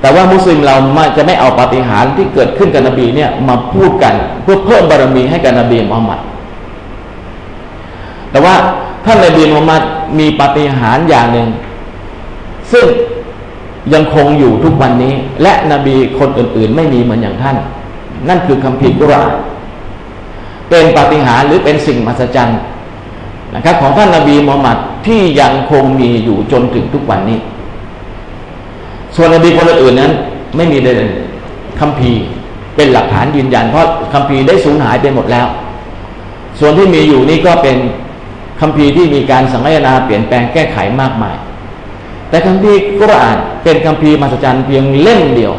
แต่ว่ามุสลิมเราจะไม่เอาปาฏิหาริย์ที่เกิดขึ้นกับนบีเนี่ยมาพูดกันเพื่อเพิ่มบารมีให้กับนบีมุฮัมมัดแต่ว่าท่านนบีมุฮัมมัดมีปาฏิหาริย์อย่างหนึ่ง ซึ่งยังคงอยู่ทุกวันนี้ และนบีคนอื่น ๆ ไม่มีเหมือนอย่างท่าน นั่นคือคำพิกุรานเป็นปาฏิหาริย์หรือเป็นสิ่งมหัศจรรย์นะครับของท่านนบีมุฮัมมัดที่ยังคงมีอยู่จนถึงทุกวันนี้ ส่วนนบีคนอื่นนั้น ไม่มีเลยคำพีเป็นหลักฐานยืนยัน เพราะคำพีได้สูญหายไปหมดแล้ว ส่วนที่มีอยู่นี่ก็เป็นคำพีที่มีการสังเกตนาเปลี่ยนแปลงแก้ไขมากมาย แต่คำพีกุรอานเป็นคำพีมหัศจรรย์เพียงเล่มเดียว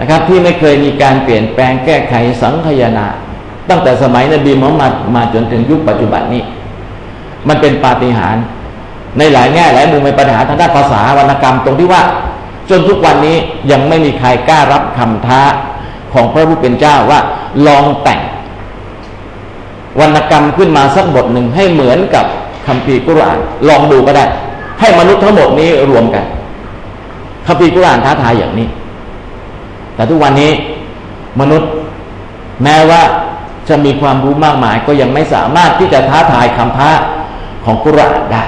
นะครับที่ไม่เคยมีการเปลี่ยนแปลงแก้ไขสังขยนาตั้งแต่สมัยนบีมุฮัมมัดมาจนถึงยุคปัจจุบันนี้ มันเป็นปาฏิหาริย์ ในหลายแง่หลายมุมในปัญหาทางด้านภาษาวรรณกรรมตรงที่ว่า จนทุกวันนี้ยังไม่มีใครกล้ารับคำท้าของพระผู้เป็นเจ้าว่า ลองแต่ง วรรณกรรมขึ้นมาสักบทหนึ่งให้เหมือนกับคัมภีร์กุราน ลองดูก็ได้ ให้มนุษย์ทั้งหมดนี้รวมกันคัมภีร์กุรานท้าทายอย่างนี้ แต่ทุกวันนี้มนุษย์แม้ว่าจะมีความรู้มากมายก็ยังไม่สามารถที่จะท้าทายคำท้าของกุรานได้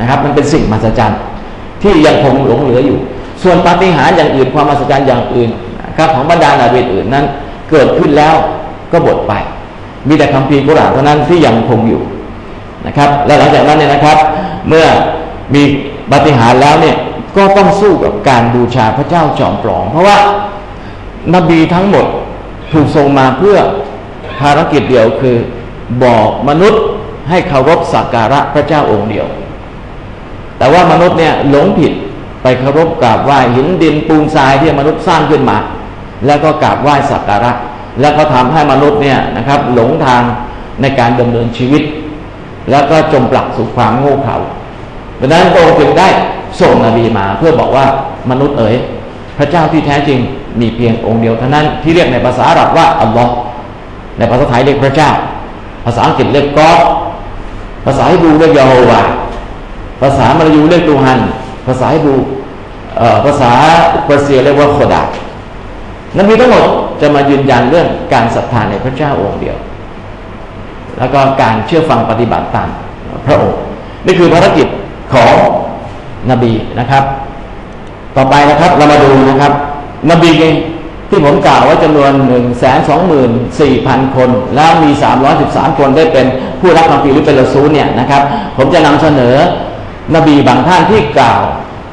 นะครับ มันเป็นสิ่งมหัศจรรย์ที่ยังคงหลงเหลืออยู่ ส่วนปาฏิหาริย์อย่างอื่นความมหัศจรรย์อย่างอื่นครับของบรรดานาบีอื่นนั้น เกิดขึ้นแล้วก็หมดไป มีแต่คำพีกุรอานเท่านั้นที่ยังคงอยู่นะครับ และหลังจากนั้นเนี่ยนะครับ เมื่อมีปาฏิหาริย์แล้วเนี่ยก็ต้องสู้กับการบูชาพระเจ้าจอมปลอม เพราะว่านบีทั้งหมดถูกส่งมาเพื่อภารกิจเดียวคือบอกมนุษย์ให้เคารพสักการะพระเจ้าองค์เดียว แต่ว่ามนุษย์เนี่ยหลงผิดไปเคารพกราบไหว้หินดินปูนทรายที่มนุษย์สร้างขึ้นมา แล้วก็กราบไหว้สักการะ แล้วก็ทำให้มนุษย์เนี่ยนะครับ หลงทางในการดำเนินชีวิต แล้วก็จมปลักสู่ความโง่เขลาดังนั้นพระองค์จึงได้ส่งนบีมา เพื่อบอกว่ามนุษย์เอ๋ยพระเจ้าที่แท้จริงมีเพียงองค์เดียวเท่านั้นที่เรียกในภาษาอาหรับว่าอัลลอฮ์ในภาษาไทยเรียกพระเจ้า ภาษาอังกฤษเรียกกอภาษาฮิบรูเรียกยาโฮวา ภาษามลายูเรียกตูฮัน ภาษาฮิบูภาษาเปอร์เซียเรียกว่าโคดานั้นมีทั้งหมดจะมายืนยันเรื่องการศรัทธาในพระเจ้าองค์เดียว แล้วก็การเชื่อฟังปฏิบัติตามพระองค์นี่คือภารกิจของนบีนะครับ ต่อไปนะครับเรามาดูนะครับ นบีที่ผมกล่าวว่าจำนวนหนึ่งแสนสองหมื่นสี่พันคน แล้วมีสามร้อยสิบสามคนได้เป็นผู้รับคำพีหรือเป็นละซูเนี่ยนะครับ ผมจะนำเสนอ นบีบางท่านที่กล่าว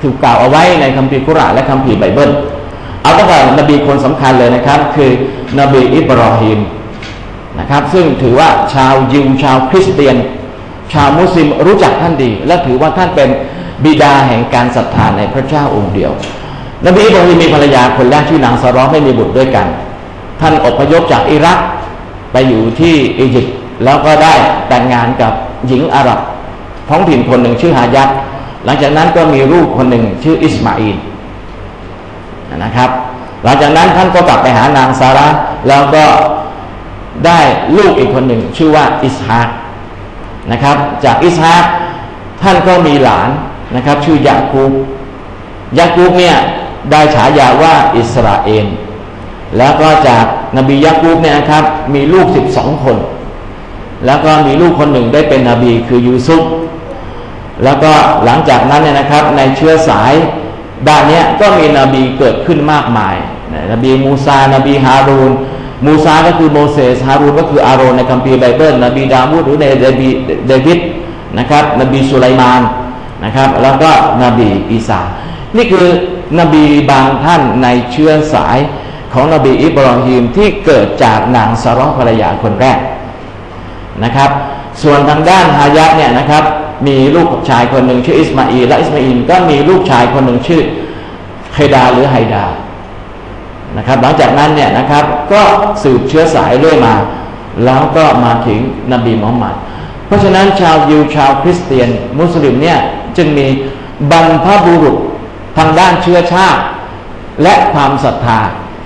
ถูกกล่าวเอาไว้ในคัมภีร์กุรอานและคัมภีร์ไบเบิลเอาตั้งแต่นบีคนสำคัญเลยนะครับ คือนบีอิบราฮิมนะครับ ซึ่งถือว่าชาวยิวชาวคริสเตียน ชาวมุสลิมรู้จักท่านดี และถือว่าท่านเป็นบิดาแห่งการศรัทธาในพระเจ้าองค์เดียว นบีอิบราฮิมมีภรรยาคนแรกชื่อนางซารอไม่มีบุตรด้วยกัน ท่านอพยพจากอิรักไปอยู่ที่อียิปต์แล้วก็ได้แต่งงานกับหญิงอาหรับ ท้องถิ่นคนหนึ่งชื่อฮายัดหลังจากนั้นก็มีลูกคนหนึ่งชื่ออิสมาอินนะครับ หลังจากนั้นท่านก็กลับไปหานางซาระแล้วก็ได้ลูกอีกคนหนึ่งชื่อว่าอิสฮากนะครับ จากอิสฮากท่านก็มีหลานนะครับ ชื่อยาคูบยาคูบเนี่ยได้ฉายาว่าอิสราเอลแล้วก็จากนบียาคูบเนี่ยนะครับมีลูกสิบสองคน แล้วก็มีลูกคนหนึ่งได้เป็นนบีคือยูซุฟ แล้วก็หลังจากนั้นเนี่ยนะครับ ในเชื้อสายด้านนี้ก็มีนบีเกิดขึ้นมากมายนบีมูซา นบีฮารูน มูซาก็คือโมเสส ฮารูนก็คืออาโรนในคัมภีร์ไบเบิล นบีดาวูดหรือในเดบีเดวิดนะครับ นบีสุไลมานนะครับ แล้วก็นบีอีสา นี่คือนบีบางท่านในเชื้อสายของนบีอิบรอฮิมที่เกิดจากนางสรอภรรยาคนแรกนะครับ ส่วนทางด้านฮายะเนี่ยนะครับ มีลูกชายคนหนึ่งชื่ออิสมาอีและอิสมาอีลก็มีลูกชายคนหนึ่งชื่อเฮดาหรือไฮดานะครับ หลังจากนั้นเนี่ยนะครับก็สืบเชื้อสายเรื่อยมา แล้วก็มาถึงนบีมุฮัมมัดเพราะฉะนั้นชาวยิวชาวคริสเตียน มุสลิมเนี่ยจึงมีบรรพบุรุษทางด้านเชื้อชาติ และความศรัทธา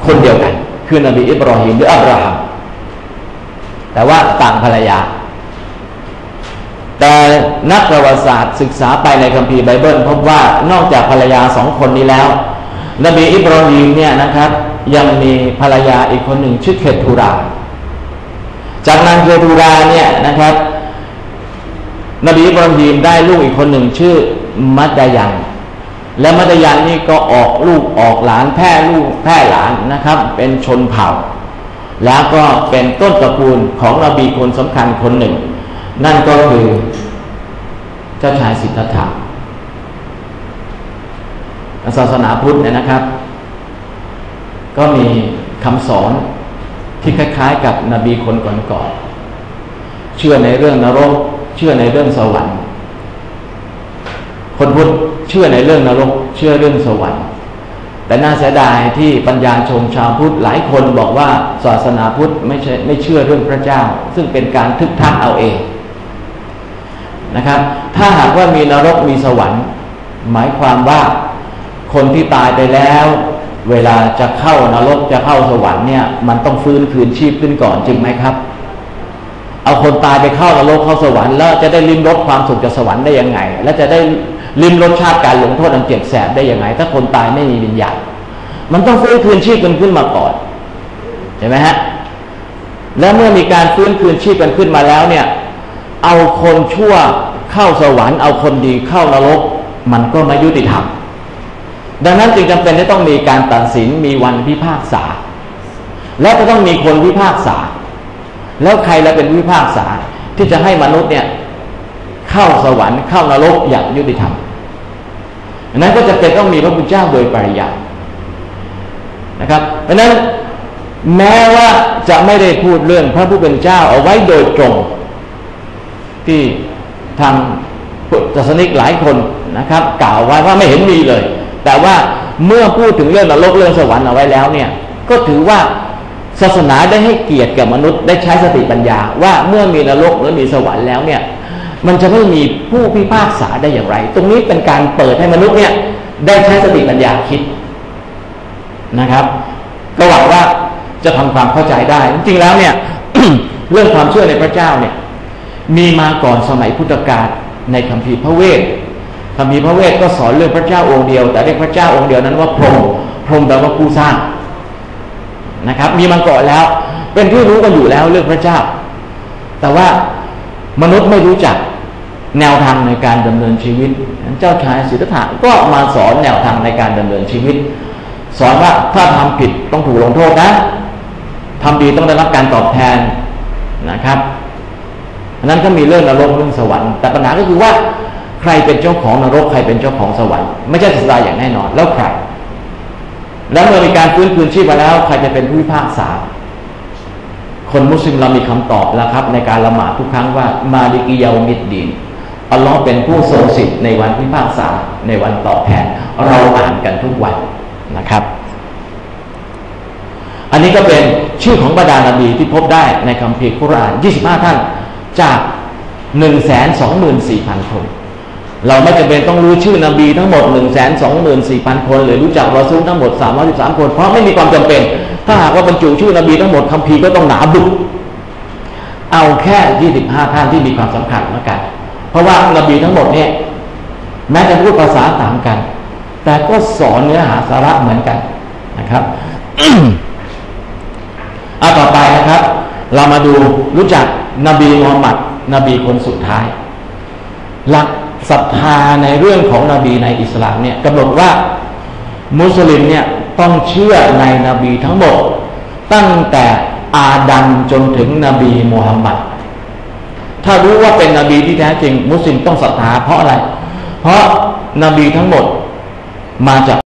คนเดียวกัน คือนบีอิบรอฮิมหรืออับราฮัมแต่ว่าต่างภรรยา แต่นักประวัติศาสตร์ศึกษาไปในคัมภีร์ไบเบิลพบว่านอกจากภรรยาสองคนนี้แล้ว นบีอิบราฮิมเนี่ยนะครับยังมีภรรยาอีกคนหนึ่งชื่อเคทูรา จากนางเคทูราเนี่ยนะครับ นบีอิบราฮิมได้ลูกอีกคนหนึ่งชื่อมัดดายันและมัดดายันนี่ก็ออกลูกออกหลานแพร่ลูกแพร่หลานนะครับ เป็นชนเผ่า แล้วก็เป็นต้นตระกูลของนบีคนสำคัญคนหนึ่ง นั่นก็คือเจ้าชายสิทธัตถะศาสนาพุทธเนี่ยนะครับ ก็มีคำสอนที่คล้ายๆ กับนบีคนก่อนๆเชื่อในเรื่องนรก เชื่อในเรื่องสวรรค์ คนพุทธเชื่อในเรื่องนรก เชื่อเรื่องสวรรค์ แต่น่าเสียดายที่ปัญญาชนชาวพุทธหลายคนบอกว่าศาสนาพุทธไม่ใช่ไม่เชื่อเรื่องพระเจ้า ซึ่งเป็นการทึกทักเอาเอง นะครับ ถ้าหากว่ามีนรกมีสวรรค์ หมายความว่าคนที่ตายไปแล้ว เวลาจะเข้านรกจะเข้าสวรรค์เนี่ย มันต้องฟื้นคืนชีพขึ้นก่อนจริงไหมครับ เอาคนตายไปเข้านรกเข้าสวรรค์แล้วจะได้ลิ้มรสความสุขจากสวรรค์ได้ยังไง และจะได้ลิ้มรสชาติการลงโทษอันเจ็บแสบได้ยังไง ถ้าคนตายไม่มีวิญญาณมันต้องฟื้นคืนชีพกันขึ้นมาก่อนเห็นไหมฮะแล้วเมื่อมีการฟื้นคืนชีพกันขึ้นมาแล้วเนี่ย เอาคนชั่วเข้าสวรรค์เอาคนดีเข้านรก มันก็ไม่ยุติธรรมดังนั้นจึงจำเป็นที่ต้องมีการตัดสินมีวันพิพากษา และจะต้องมีคนพิพากษา แล้วใครละเป็นพิพากษาที่จะให้มนุษย์เนี่ยเข้าสวรรค์เข้านรกอย่างยุติธรรมนั้นก็จะเป็นต้องมีพระพุทธเจ้าโดยปริยายนะครับ เพราะนั้นแม้ว่าจะไม่ได้พูดเรื่องพระผู้เป็นเจ้าเอาไว้โดยตรง ที่ทางพุทธศาสนิกหลายคนนะครับ กล่าวไว้ว่าไม่เห็นมีเลย แต่ว่าเมื่อพูดถึงเรื่องนรกเรื่องสวรรค์เอาไว้แล้วเนี่ยก็ถือว่าศาสนาได้ให้เกียรติแก่มนุษย์ได้ใช้สติปัญญา ว่าเมื่อมีนรกหรือมีสวรรค์แล้วเนี่ยมันจะไม่มีผู้พิพากษาได้อย่างไร ตรงนี้เป็นการเปิดให้มนุษย์เนี่ยได้ใช้สติปัญญาคิดนะครับ ก็หวังว่าจะทำความเข้าใจได้ จริงๆแล้วเนี่ยเรื่องความเชื่อในพระเจ้าเนี่ย มีมาก่อนสมัยพุทธกาลในคัมภีร์พระเวทคำพีพระเวทก็สอนเรื่องพระเจ้าองค์เดียว แต่เรียกพระเจ้าองค์เดียวนั้นว่าพรหมพรหมแปลว่าผู้สร้างนะครับ มีมาก่อนแล้ว เป็นที่รู้กันอยู่แล้วเรื่องพระเจ้า แต่ว่ามนุษย์ไม่รู้จักแนวทางในการดำเนินชีวิต เจ้าชายสิทธัตถะก็มาสอนแนวทางในการดำเนินชีวิต สอนว่าถ้าทำผิดต้องถูกลงโทษนะทำดีต้องได้รับการตอบแทนนะครับ นนั้นก็มีเรื่องนรกเรื่องสวรรค์แต่ปัญหาก็คือว่า ใครเป็นเจ้าของนรกใครเป็นเจ้าของสวรรค์ไม่ใช่ศาสดาอย่างแน่นอน แล้วใคร แล้วเมื่อมีการฟื้นคืนชีพมาแล้ว ใครจะเป็นผู้พิพากษา คนมุสลิมเรามีคำตอบแล้วครับ ในการละหมาดทุกครั้งว่ามาดิกิยามิดดีนอัลลอฮ์เป็นผู้ทรงสิทธิ์ในวันพิพากษาในวันตอบแทนเราอ่านกันทุกวันนะครับ อันนี้ก็เป็นชื่อของบรรดานาบีที่พบได้ในคัมภีร์คุราน 25 ท่าน จาก124,000 คน เราไม่จำเป็นต้องรู้ชื่อนบีทั้งหมด1นึ่งแสนสองหมื่นสี่พันคน หรือรู้จักรอซูลทั้งหมดสามร้อยสามคน เพราะไม่มีความจำเป็น ถ้าหากว่าบรรจุชื่อนบีทั้งหมดคัมภีร์ก็ต้องหนาบุกเอาแค่ยี่สิบห้าท่านที่มีความสำคัญแล้วกัน เพราะว่านบีทั้งหมดเนี่ยแม้จะพูดภาษาต่างกัน แต่ก็สอนเนื้อหาสาระเหมือนกันนะครับเอาต่อไปนะครับ เรามาดูรู้จัก นบีมูฮัมมัด นบีคนสุดท้าย หลักศรัทธาในเรื่องของนบีในอิสลามเนี่ยกำหนดว่ามุสลิมเนี่ยต้องเชื่อในนบีทั้งหมด ตั้งแต่อาดัมจนถึงนบีมูฮัมมัด ถ้ารู้ว่าเป็นนบีที่แท้จริง มุสลิมต้องศรัทธาเพราะอะไร เพราะนบีทั้งหมดมาจาก